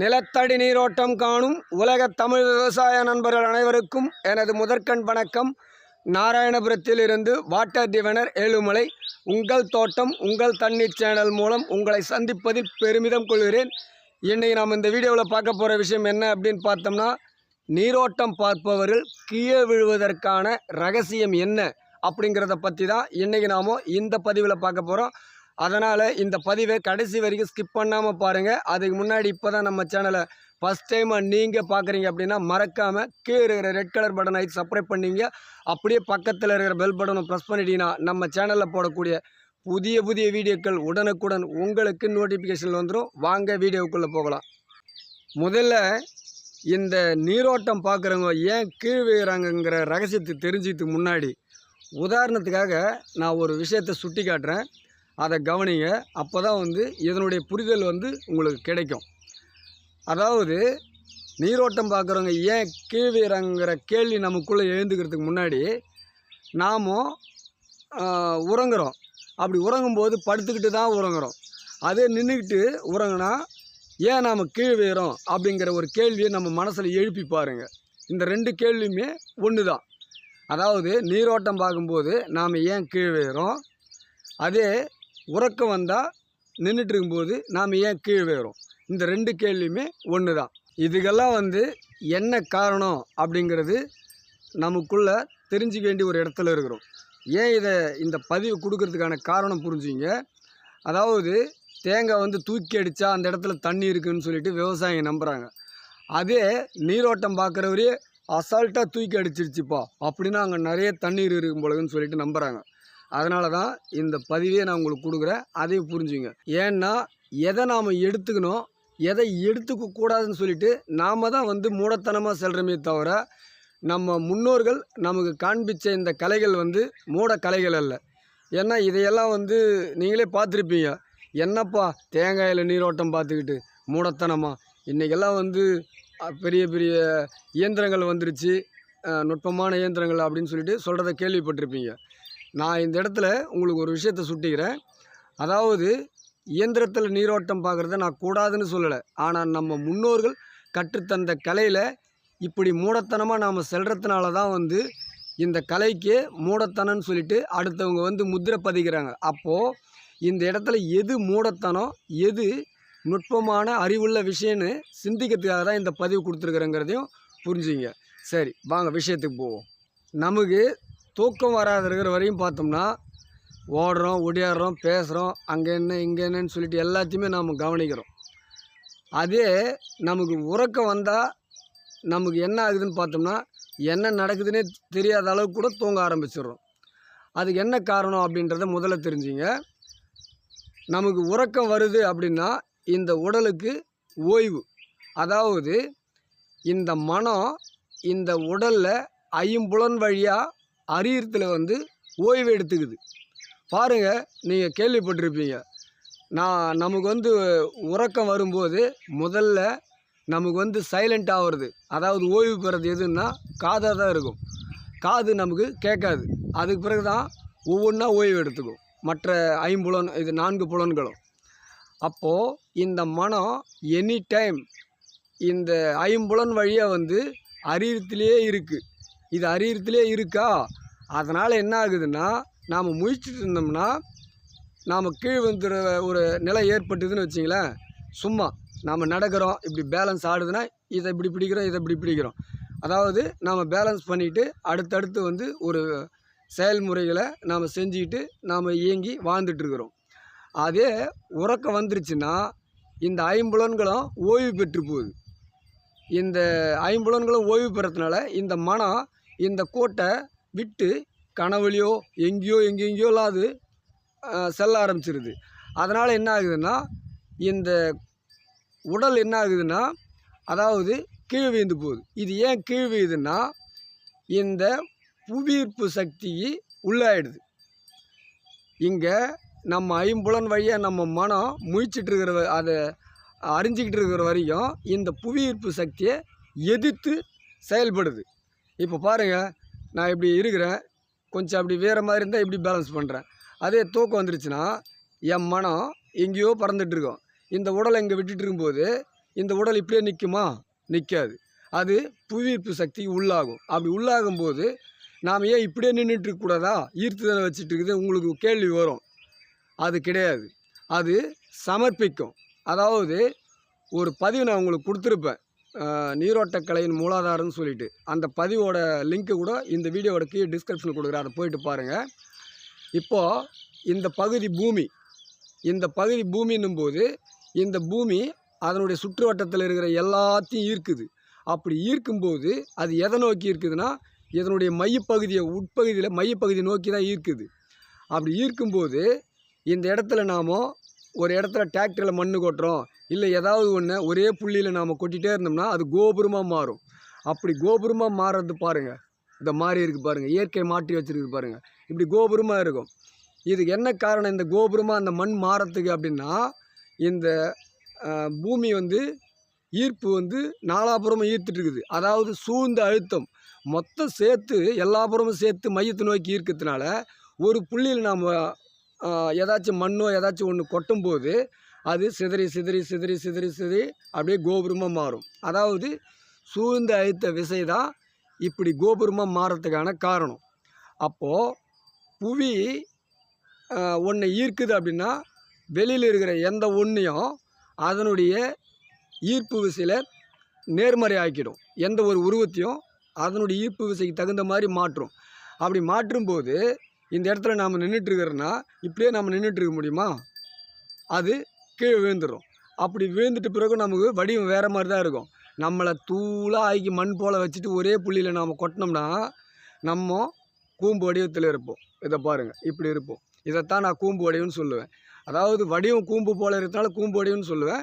நிலத்தடி நீரோட்டம் காணும் உலக தமிழ் விவசாய நண்பர்கள் அனைவருக்கும் எனது முதற்கண் வணக்கம். நாராயணபுரத்தில் இருந்து வாட்டர் டிவனர் ஏழுமலை. உங்கள் தோட்டம் உங்கள் தண்ணீர் சேனல் மூலம் உங்களை சந்திப்பதில் பெருமிதம் கொள்கிறேன். இன்றைக்கி நாம் இந்த வீடியோவில் பார்க்க போகிற விஷயம் என்ன அப்படின்னு பார்த்தோம்னா நீரோட்டம் பார்ப்பவர்கள் கீழே விழுவதற்கான ரகசியம் என்ன அப்படிங்கிறத பற்றி தான் இன்றைக்கி நாம் இந்த பதிவில் பார்க்க போகிறோம். அதனால் இந்த பதிவை கடைசி வரைக்கும் ஸ்கிப் பண்ணாமல் பாருங்கள் அதுக்கு முன்னாடி இப்போ தான் நம்ம சேனலை ஃபஸ்ட் டைமாக நீங்கள் பார்க்குறீங்க அப்படின்னா மறக்காமல் கீழே இருக்கிற ரெட் கலர் பட்டனை ஆகி சப்ஸ்கிரைப் பண்ணிங்க. அப்படியே பக்கத்தில் இருக்கிற பெல் பட்டனை ப்ரெஸ் பண்ணிட்டீங்கன்னா நம்ம சேனலில் போடக்கூடிய புதிய புதிய வீடியோக்கள் உடனுக்குடன் உங்களுக்கு நோட்டிஃபிகேஷன் வந்துடும் வாங்க வீடியோக்குள்ளே போகலாம். முதல்ல இந்த நீரோட்டம் பார்க்குறவங்க ஏன் கீழ் விழுகிறாங்கங்கிற ரகசியத்தை தெரிஞ்சதுக்கு முன்னாடி உதாரணத்துக்காக நான் ஒரு விஷயத்தை சுட்டி காட்டுறேன் அதை கவனிங்க. அப்போ தான் வந்து இதனுடைய புரிதல் வந்து உங்களுக்கு கிடைக்கும். அதாவது நீரோட்டம் பார்க்குறவங்க ஏன் கீழ் கேள்வி நமக்குள்ளே எழுந்துக்கிறதுக்கு முன்னாடி நாமும் உறங்குறோம். அப்படி உறங்கும்போது படுத்துக்கிட்டு தான் உறங்குறோம். அதே நின்றுக்கிட்டு உறங்குனா ஏன் நாம் கீழ் விழுறோம் அப்படிங்கிற ஒரு கேள்வியை நம்ம மனசில் எழுப்பி பாருங்கள் இந்த ரெண்டு கேள்வியுமே ஒன்று தான் அதாவது நீரோட்டம் பார்க்கும்போது நாம் ஏன் கீழ் விழுறோம் அதே உறக்கம் வந்தால் நின்றுட்டு இருக்கும்போது நாம் ஏன் கீழே விழுறோம் இந்த ரெண்டு கேள்வியுமே ஒன்று தான் இதுக்கெல்லாம் வந்து என்ன காரணம் அப்படிங்கிறது நமக்குள்ளே தெரிஞ்சுக்க வேண்டிய ஒரு இடத்துல இருக்கிறோம். ஏன் இதை இந்த பதிவு கொடுக்கறதுக்கான காரணம் புரிஞ்சுங்க அதாவது தேங்காய் வந்து தூக்கி அடித்தா அந்த இடத்துல தண்ணி இருக்குன்னு சொல்லிட்டு விவசாயிங்க நம்புகிறாங்க அதே நீரோட்டம் பார்க்குறவரே அசால்ட்டாக தூக்கி அடிச்சிருச்சுப்பா அப்படின்னா அங்கே நிறைய தண்ணீர் இருக்கும் பொழுதுன்னு சொல்லிட்டு நம்புகிறாங்க அதனால தான் இந்த பதிவே நான் உங்களுக்கு கொடுக்குறேன். அதையும் புரிஞ்சுங்க. ஏன்னா எதை நாம் எடுத்துக்கணும் எதை எடுத்துக்க கூடாதுன்னு சொல்லிட்டு நாம் தான் வந்து மூடத்தனமாக செல்கிறோமே தவிர நம்ம முன்னோர்கள் நமக்கு காண்பிச்ச இந்த கலைகள் வந்து மூட கலைகள் அல்ல. ஏன்னா இதையெல்லாம் வந்து நீங்களே பார்த்துருப்பீங்க. என்னப்பா தேங்காயில் நீரோட்டம் பார்த்துக்கிட்டு மூடத்தனமாக இன்றைக்கெல்லாம் வந்து பெரிய பெரிய இயந்திரங்கள் வந்துருச்சு. நுட்பமான இயந்திரங்கள் அப்படின்னு சொல்லிட்டு சொல்கிறத கேள்விப்பட்டிருப்பீங்க. நான் இந்த இடத்துல உங்களுக்கு ஒரு விஷயத்தை சுட்டிக்கிறேன். அதாவது இயந்திரத்தில் நீரோட்டம் பார்க்குறத நான் கூடாதுன்னு சொல்லலை. ஆனால் நம்ம முன்னோர்கள் கற்றுத்தந்த கலையில் இப்படி மூடத்தனமாக நாம் செல்றதுனால தான் வந்து இந்த கலைக்கு மூடத்தனம்னு சொல்லிட்டு அடுத்தவங்க வந்து முத்திரை பதிக்கிறாங்க. அப்போது இந்த இடத்துல எது மூடத்தனம் எது நுட்பமான அறிவுள்ள விஷயம்னு சிந்திக்கிறதுக்காக தான் இந்த பதிவு கொடுத்துருக்குறேங்கிறதையும் புரிஞ்சுங்க சரி வாங்க விஷயத்துக்கு போவோம். நமக்கு தூக்கம் வராது இருக்கிற வரையும் பார்த்தோம்னா ஓடுறோம் ஒடியாடுறோம் பேசுகிறோம் அங்கே என்ன இங்கே என்னன்னு சொல்லிட்டு எல்லாத்தையுமே நாம் கவனிக்கிறோம். அதே நமக்கு உறக்கம் வந்தால் நமக்கு என்ன ஆகுதுன்னு பார்த்தோம்னா என்ன நடக்குதுன்னே தெரியாத அளவுக்கு கூட தூங்க ஆரம்பிச்சிடுறோம். அதுக்கு என்ன காரணம் அப்படின்றத முதல்ல தெரிஞ்சுங்க. நமக்கு உறக்கம் வருது அப்படின்னா இந்த உடலுக்கு ஓய்வு. அதாவது இந்த மனம் இந்த உடலில் ஐம்புலன் வழியாக அரியத்தில் வந்து ஓய்வு எடுத்துக்குது. பாருங்கள் நீங்கள் கேள்விப்பட்டிருப்பீங்க. நான் நமக்கு வந்து உறக்கம் வரும்போது முதல்ல நமக்கு வந்து சைலண்ட் ஆகிறது அதாவது ஓய்வு பெறது எதுன்னா காதாக தான் இருக்கும். காது நமக்கு கேட்காது. அதுக்கு பிறகு தான் ஒவ்வொன்றா ஓய்வு எடுத்துக்கும். மற்ற ஐம்புலன் இது நான்கு புலன்களும். அப்போது இந்த மனம் எனி டைம் இந்த ஐம்புலன் வழியாக வந்து அரியத்திலே இருக்குது இது அரியத்திலே இருக்கா? அதனால் என்ன ஆகுதுன்னா நாம் முயற்சிட்டு இருந்தோம்னா நாம் கீழ் வந்துடுற ஒரு நிலை ஏற்பட்டுதுன்னு வச்சிங்களேன். சும்மா நாம் நடக்கிறோம் இப்படி பேலன்ஸ் ஆடுதுன்னா இதை இப்படி பிடிக்கிறோம் இதை இப்படி பிடிக்கிறோம். அதாவது நாம் பேலன்ஸ் பண்ணிவிட்டு அடுத்தடுத்து வந்து ஒரு செயல்முறைகளை நாம் செஞ்சுக்கிட்டு நாம் இயங்கி வாழ்ந்துட்டுருக்குறோம் அதே உறக்கம் வந்துருச்சுன்னா இந்த ஐம்புலன்களும் ஓய்வு பெற்று போகுது. இந்த ஐம்புலன்களும் ஓய்வு பெறத்துனால இந்த மனம் இந்த கோட்டை விட்டு கனவுலையோ எங்கேயோ எங்கெங்கேயோலாம் அது செல்ல ஆரம்பிச்சிருது. அதனால் என்ன ஆகுதுன்னா இந்த உடல் என்ன ஆகுதுன்னா அதாவது கீழ் வீழ்ந்து போகுது. இது ஏன் கீழ் வீழுதுன்னா இந்த புவியீர்ப்பு சக்தி உள்ளாயிடுது இங்கே நம்ம ஐம்புலன் வழியாக நம்ம மனம் முயற்சிட்டுருக்கிற வ- அதை அறிஞ்சிக்கிட்டு இருக்கிற வரைக்கும் இந்த புவியீர்ப்பு சக்தியை எதிர்த்து செயல்படுது. இப்போ பாருங்கள் நான் இப்படி இருக்கிறேன். கொஞ்சம் அப்படி வேறு மாதிரி இருந்தால் இப்படி பேலன்ஸ் பண்ணுறேன் அதே தூக்கம் வந்துருச்சுன்னா என் மனம் எங்கேயோ பறந்துட்டுருக்கோம் இந்த உடலை இங்கே விட்டுட்டு இருக்கும்போது இந்த உடல் இப்படியே நிற்குமா நிற்காது அது புவியீர்ப்பு சக்திக்கு உள்ளாகும். அப்படி உள்ளாகும்போது நாம் ஏன் இப்படியே நின்றுட்டு இருக்கக்கூடாதா ஈர்த்துதலை வச்சுட்டு இருக்குது. உங்களுக்கு கேள்வி வரும். அது கிடையாது. அது சமர்ப்பிக்கும். அதாவது ஒரு பதிவு நான் உங்களுக்கு கொடுத்துருப்பேன். நீரோட்டக்கலையின் மூலாதாரம்னு சொல்லிட்டு அந்த பதிவோட லிங்க்கு கூட இந்த வீடியோவோட கீழே டிஸ்கிரிப்ஷனில் கொடுக்குறேன். அதை போயிட்டு பாருங்கள் இப்போது இந்த பகுதி பூமி இந்த பகுதி பூமின்னும் போது இந்த பூமி அதனுடைய சுற்று வட்டத்தில் இருக்கிற எல்லாத்தையும் ஈர்க்குது. அப்படி ஈர்க்கும்போது அது எதை நோக்கி இருக்குதுன்னா இதனுடைய மையப்பகுதியை உட்பகுதியில் மையப்பகுதியை நோக்கி தான் ஈர்க்குது. அப்படி ஈர்க்கும்போது இந்த இடத்துல நாம் ஒரு இடத்துல டிராக்டரில் மண் கொட்டுறோம் இல்லை ஏதாவது ஒன்று ஒரே புள்ளியில் நாம் கொட்டிகிட்டே இருந்தோம்னா அது கோபுரமாக மாறும். அப்படி கோபுரமாக மாறுறது பாருங்கள் இந்த மாதிரி இருக்குது பாருங்கள் இயற்கை மாற்றி வச்சுருக்கு பாருங்கள் இப்படி கோபுரமாக இருக்கும். இதுக்கு என்ன காரணம்? இந்த கோபுரமாக அந்த மண் மாறத்துக்கு அப்படின்னா இந்த பூமி வந்து ஈர்ப்பு வந்து நாலாபுரமும் ஈர்த்துட்ருக்குது அதாவது சூழ்ந்த அழுத்தம். மொத்தம் சேர்த்து எல்லா புறமும் சேர்த்து மையத்தை நோக்கி ஈர்க்கிறதுனால ஒரு புள்ளியில் நாம் ஏதாச்சும் மண்ணோ ஏதாச்சும் ஒன்று கொட்டும்போது அது சிதறி சிதறி சிதறி சிதறி சிதறி அப்படியே கோபுரமாக மாறும். அதாவது சூழ்ந்த அழுத்த விசை தான் இப்படி கோபுரமாக மாறத்துக்கான காரணம். அப்போது புவி ஒன்றை ஈர்க்குது அப்படின்னா வெளியில் இருக்கிற எந்த ஒன்றையும் அதனுடைய ஈர்ப்பு விசையில் நேர்மறை ஆக்கிடும். எந்த ஒரு உருவத்தையும் அதனுடைய ஈர்ப்பு விசைக்கு தகுந்த மாதிரி மாற்றும். அப்படி மாற்றும்போது இந்த இடத்துல நாம் நின்றுட்டுருக்கிறோன்னா இப்படியே நம்ம நின்றுட்டுருக்க முடியுமா? அது கீழே விழுந்துடும் அப்படி விழுந்துட்டு பிறகு நமக்கு வடிவம் வேறு மாதிரி தான் இருக்கும். நம்மளை தூளாக ஆக்கி மண் போல் வச்சுட்டு ஒரே புள்ளியில் நாம் கொட்டினோம்னா நம்ம கூம்பு வடிவத்தில் இருப்போம். இதை பாருங்கள் இப்படி இருப்போம். இதைத்தான் நான் கூம்பு வடிவம்னு சொல்லுவேன். அதாவது வடிவம் கூம்பு போல் இருக்கிறதுனால கூம்பு வடிவம்னு சொல்லுவேன்.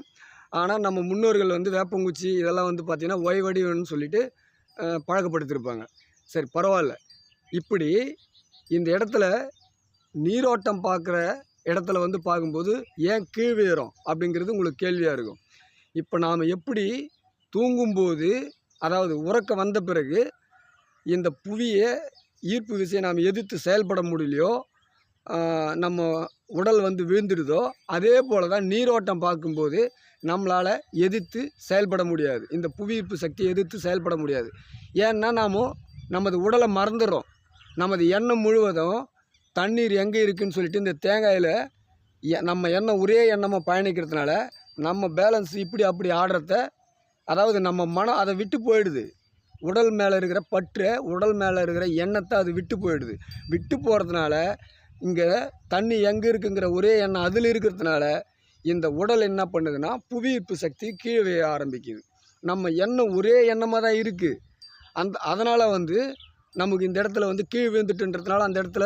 ஆனால் நம்ம முன்னோர்கள் வந்து வேப்பங்குச்சி இதெல்லாம் வந்து பார்த்திங்கன்னா ஒய் வடிவம்னு சொல்லிட்டு பழக்கப்படுத்தியிருப்பாங்க சரி பரவாயில்ல. இப்படி இந்த இடத்துல நீரோட்டம் பார்க்குற இடத்துல வந்து பார்க்கும்போது ஏன் கீழ்வேறும் அப்படிங்கிறது உங்களுக்கு கேள்வியாக இருக்கும். இப்போ நாம் எப்படி தூங்கும்போது அதாவது உறக்க வந்த பிறகு இந்த புவியை ஈர்ப்பு விசையை நாம் எதிர்த்து செயல்பட முடியலையோ நம்ம உடல் வந்து விழுந்துடுதோ அதே போல் தான் நீரோட்டம் பார்க்கும்போது நம்மளால் எதிர்த்து செயல்பட முடியாது. இந்த புவியீர்ப்பு சக்தியை எதிர்த்து செயல்பட முடியாது. ஏன்னா நாம் நமது உடலை மறந்துடுறோம். நமது எண்ணம் முழுவதும் தண்ணீர் எங்கே இருக்குதுன்னு சொல்லிட்டு இந்த தேங்காயில் எ- நம்ம எண்ணம் ஒரே எண்ணமாக பயணிக்கிறதுனால நம்ம பேலன்ஸ் இப்படி அப்படி ஆடுறத அதாவது நம்ம மனம் அதை விட்டு போயிடுது. உடல் மேலே இருக்கிற பற்று உடல் மேலே இருக்கிற எண்ணத்தை அது விட்டு போயிடுது. விட்டு போகிறதுனால இங்கே தண்ணி எங்கே இருக்குங்கிற ஒரே எண்ணம் அதில் இருக்கிறதுனால இந்த உடல் என்ன பண்ணுதுன்னா புவியீர்ப்பு சக்தி கீழே விழ ஆரம்பிக்குது. நம்ம எண்ணம் ஒரே எண்ணமாக தான் இருக்குது அந்த அதனால் வந்து நமக்கு இந்த இடத்துல வந்து கீழ் விழுந்துட்டுன்றதுனால அந்த இடத்துல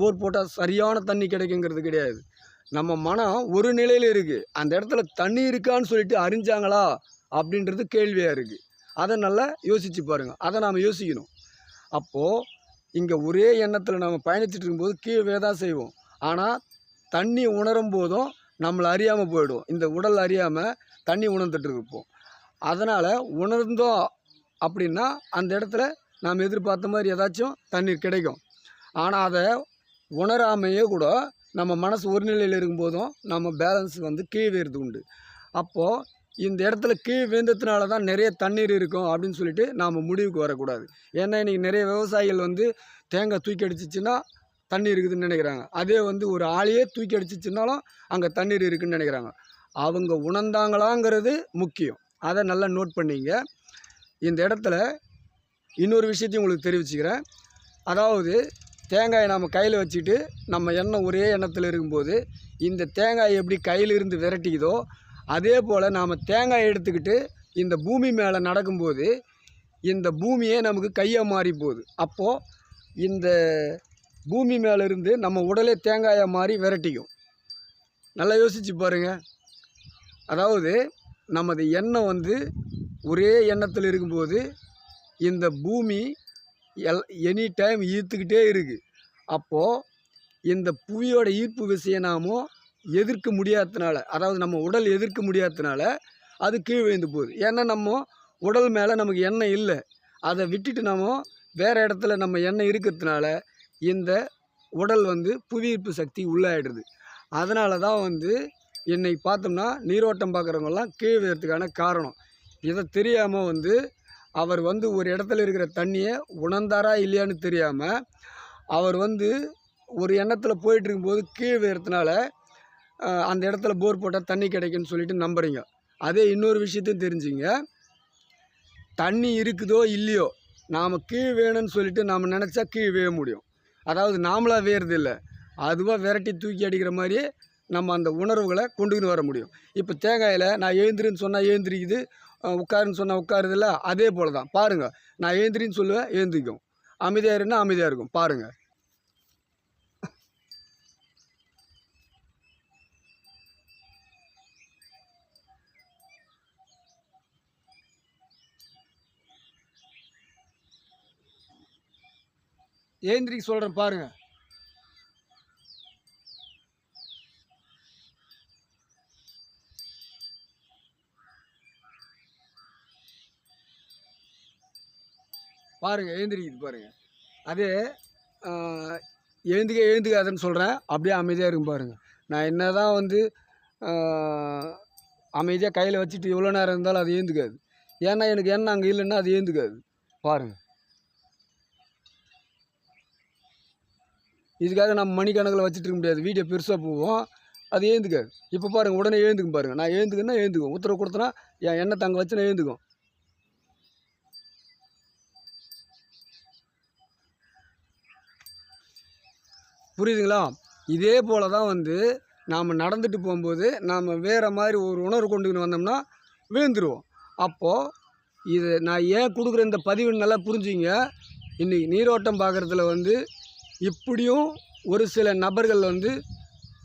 போர் போட்டால் சரியான தண்ணி கிடைக்குங்கிறது கிடையாது. நம்ம மனம் ஒரு நிலையில் இருக்குது அந்த இடத்துல தண்ணி இருக்கான்னு சொல்லிட்டு அறிஞ்சாங்களா? அப்படின்றது கேள்வியாக இருக்குது அதை நல்லா யோசித்து பாருங்கள் அதை நாம் யோசிக்கணும். அப்போது இங்கே ஒரே எண்ணத்தில் நம்ம பயணிச்சுட்டு இருக்கும்போது கீழே தான் செய்வோம். ஆனால் தண்ணி உணரும் போதும் நம்மளை அறியாமல் போயிடும். இந்த உடல் அறியாமல் தண்ணி உணர்ந்துட்டு இருப்போம். அதனால் உணர்ந்தோம் அப்படின்னா அந்த இடத்துல நாம் எதிர்பார்த்த மாதிரி ஏதாச்சும் தண்ணீர் கிடைக்கும். ஆனால் அதை உணராமையே கூட நம்ம மனசு ஒரு நிலையில் இருக்கும்போதும் நம்ம பேலன்ஸ் வந்து கீழ் வேறுது உண்டு. அப்போது இந்த இடத்துல கீழ் வீழ்ந்ததுனால தான் நிறைய தண்ணீர் இருக்கும் அப்படின்னு சொல்லிட்டு நாம் முடிவுக்கு வரக்கூடாது. ஏன்னா இன்றைக்கி நிறைய விவசாயிகள் வந்து தேங்காய் தூக்கி அடிச்சிச்சின்னா தண்ணி இருக்குதுன்னு நினைக்கிறாங்க. அதே வந்து ஒரு ஆளையே தூக்கி அடிச்சிச்சினாலும் அங்கே தண்ணீர் இருக்குதுன்னு நினைக்கிறாங்க. அவங்க உணர்ந்தாங்களாங்கிறது முக்கியம். அதை நல்லா நோட் பண்ணிங்க. இந்த இடத்துல இன்னொரு விஷயத்தையும் உங்களுக்கு தெரிவிச்சுக்கிறேன். அதாவது தேங்காயை நம்ம கையில் வச்சுட்டு நம்ம எண்ணெய் ஒரே எண்ணத்தில் இருக்கும்போது இந்த தேங்காய் எப்படி கையில் இருந்து விரட்டிக்குதோ அதே போல் நாம் தேங்காய் எடுத்துக்கிட்டு இந்த பூமி மேலே நடக்கும்போது இந்த பூமியே நமக்கு கையாக மாறி போகுது அப்போது இந்த பூமி மேலே இருந்து நம்ம உடலே தேங்காயாக மாறி விரட்டிக்கும். நல்லா யோசிச்சு பாருங்கள் அதாவது நமது எண்ணம் வந்து ஒரே எண்ணத்தில் இருக்கும்போது இந்த பூமி எல் எனி டைம் ஈர்த்துக்கிட்டே இருக்குது அப்போது இந்த புவியோட ஈர்ப்பு விசையை நாமும் எதிர்க்க முடியாததுனால அதாவது நம்ம உடல் எதிர்க்க முடியாததுனால அது கீழ் விழுந்து போகுது. ஏன்னா நம்ம உடல் மேலே நமக்கு எண்ணெய் இல்லை. அதை விட்டுட்டு நம்ம வேறு இடத்துல நம்ம எண்ணெய் இருக்கிறதுனால இந்த உடல் வந்து புவியீர்ப்பு சக்தி உள்ளாயிடுது. அதனால தான் வந்து இன்னைக்கு பார்த்தோம்னா நீரோட்டம் பார்க்குறவங்கெல்லாம் கீழ் விழுறதுக்கான காரணம். இதை தெரியாமல் வந்து அவர் வந்து ஒரு இடத்துல இருக்கிற தண்ணியை உணர்ந்தாரா இல்லையான்னு தெரியாமல் அவர் வந்து ஒரு எண்ணத்தில் போயிட்டு இருக்கும்போது கீழ் விழுறதுனால அந்த இடத்துல போர் போட்டால் தண்ணி கிடைக்குன்னு சொல்லிட்டு நம்புறீங்க. அதே இன்னொரு விஷயத்தையும் தெரிஞ்சுங்க. தண்ணி இருக்குதோ இல்லையோ நாம் கீழ் வேணும்னு சொல்லிட்டு நாம் நினச்சா கீழ் வேய முடியும். அதாவது நாமளாக வேறது இல்லை. அதுவாக விரட்டி தூக்கி அடிக்கிற மாதிரி நம்ம அந்த உணர்வுகளை கொண்டுக்கின்னு வர முடியும். இப்போ தேங்காயில் நான் எழுந்திரின்னு சொன்னால் எழுந்திரிக்குது உட்காருன்னு சொன்னால் உட்காருதில்ல? அதே போல் தான் பாருங்கள் நான் ஏந்திரின்னு சொல்லுவேன் ஏந்திரிக்கும் அமைதியாக இருந்தால் அமைதியாக இருக்கும். பாருங்கள் ஏந்திரிக்கு சொல்கிறேன் பாருங்கள் பாருங்கள் எழுந்திரிக்குது பாருங்கள் அதே எழுந்துக்க எழுந்துக்காதுன்னு சொல்கிறேன் அப்படியே அமைதியாக இருக்கும் பாருங்கள் நான் என்ன தான் வந்து அமைதியாக கையில் வச்சுட்டு எவ்வளோ நேரம் இருந்தாலும் அது ஏந்துக்காது ஏன்னா எனக்கு என்ன அங்கே இல்லைன்னா அது ஏந்துக்காது பாருங்கள் இதுக்காக நம்ம மணிக்கணக்கில் வச்சுட்டு இருக்க முடியாது. வீடியோ பெருசாக போவோம் அது ஏந்துக்காது இப்போ பாருங்கள் உடனே எழுந்துக்கும் பாருங்கள் நான் எழுந்துக்குன்னா எழுந்துக்கும் உத்தரவு கொடுத்தனா என் எண்ணெய் தங்க வச்சு நான் எழுந்துக்கும். புரியுதுங்களா? இதே போல் தான் வந்து நாம் நடந்துட்டு போகும்போது நாம் வேறு மாதிரி ஒரு உணர்வு கொண்டுக்கின்னு வந்தோம்னா விழுந்துருவோம். அப்போது இது நான் ஏன் கொடுக்குற இந்த பதிவு நல்லா புரிஞ்சுங்க. இன்றைக்கி நீரோட்டம் பார்க்குறதுல வந்து இப்படியும் ஒரு சில நபர்கள் வந்து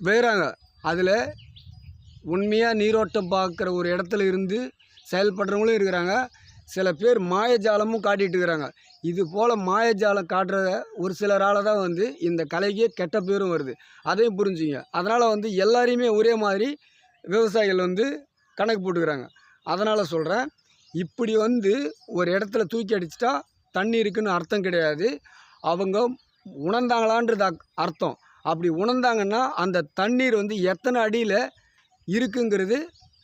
வேறாங்க. அதில் உண்மையாக நீரோட்டம் பார்க்குற ஒரு இடத்துல இருந்து செயல்படுறவங்களும் இருக்கிறாங்க. சில பேர் மாயஜாலமும் காட்டிகிட்டு இருக்கிறாங்க. இது போல் மாயஜாலம் காட்டுற ஒரு சிலரால் தான் வந்து இந்த கலைக்கே கெட்ட பேரும் வருது. அதையும் புரிஞ்சுங்க. அதனால் வந்து எல்லாரையுமே ஒரே மாதிரி விவசாயிகள் வந்து கணக்கு போட்டுக்கிறாங்க. அதனால் சொல்கிறேன் இப்படி வந்து ஒரு இடத்துல தூக்கி அடிச்சிட்டா தண்ணி இருக்குன்னு அர்த்தம் கிடையாது. அவங்க உணர்ந்தாங்களான்றது அர்த்தம். அப்படி உணர்ந்தாங்கன்னா அந்த தண்ணீர் வந்து எத்தனை அடியில் இருக்குங்கிறது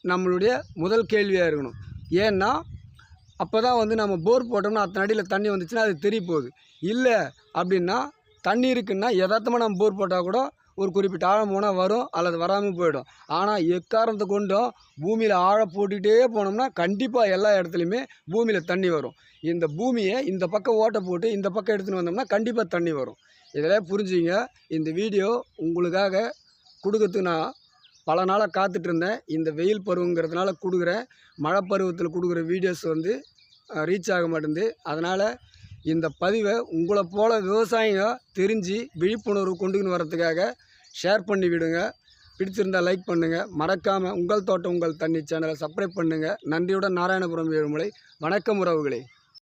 நம்மளுடைய முதல் கேள்வியாக இருக்கணும். ஏன்னா அப்போ தான் வந்து நம்ம போர் போட்டோம்னா அத்தனை அடியில் தண்ணி வந்துச்சுன்னா அது தெரிய போகுது. இல்லை அப்படின்னா தண்ணி இருக்குன்னா யதார்த்தமாக நம்ம போர் போட்டால் கூட ஒரு குறிப்பிட்ட ஆழம் போனால் வரும் அல்லது வராமல் போயிடும். ஆனால் எக்காரணத்தை கொண்டும் பூமியில் ஆழம் போட்டுக்கிட்டே போனோம்னா கண்டிப்பாக எல்லா இடத்துலையுமே பூமியில் தண்ணி வரும். இந்த பூமியை இந்த பக்கம் ஓட்டை போட்டு இந்த பக்கம் எடுத்துன்னு வந்தோம்னா கண்டிப்பாக தண்ணி வரும். இதெல்லாம் புரிஞ்சுங்க இந்த வீடியோ உங்களுக்காக கொடுக்கறதுக்கு நான் பல நாளாக காத்துட்டு இருந்தேன். இந்த வெயில் பருவங்கிறதுனால கொடுக்குறேன். மழை பருவத்தில் கொடுக்குற வீடியோஸ் வந்து ரீச் ஆக மாட்டேங்குது. அதனால் இந்த பதிவை உங்களை போல் விவசாயிங்க தெரிஞ்சு விழிப்புணர்வு கொண்டுக்கின்னு வரத்துக்காக ஷேர் பண்ணி விடுங்க. பிடிச்சிருந்தால் லைக் பண்ணுங்கள் மறக்காமல் உங்கள் தோட்டம் உங்கள் தண்ணி சேனலை சப்ஸ்கிரைப் பண்ணுங்கள் நன்றியுடன் நாராயணபுரம் ஏழுமலை. வணக்கம் உறவுகளே.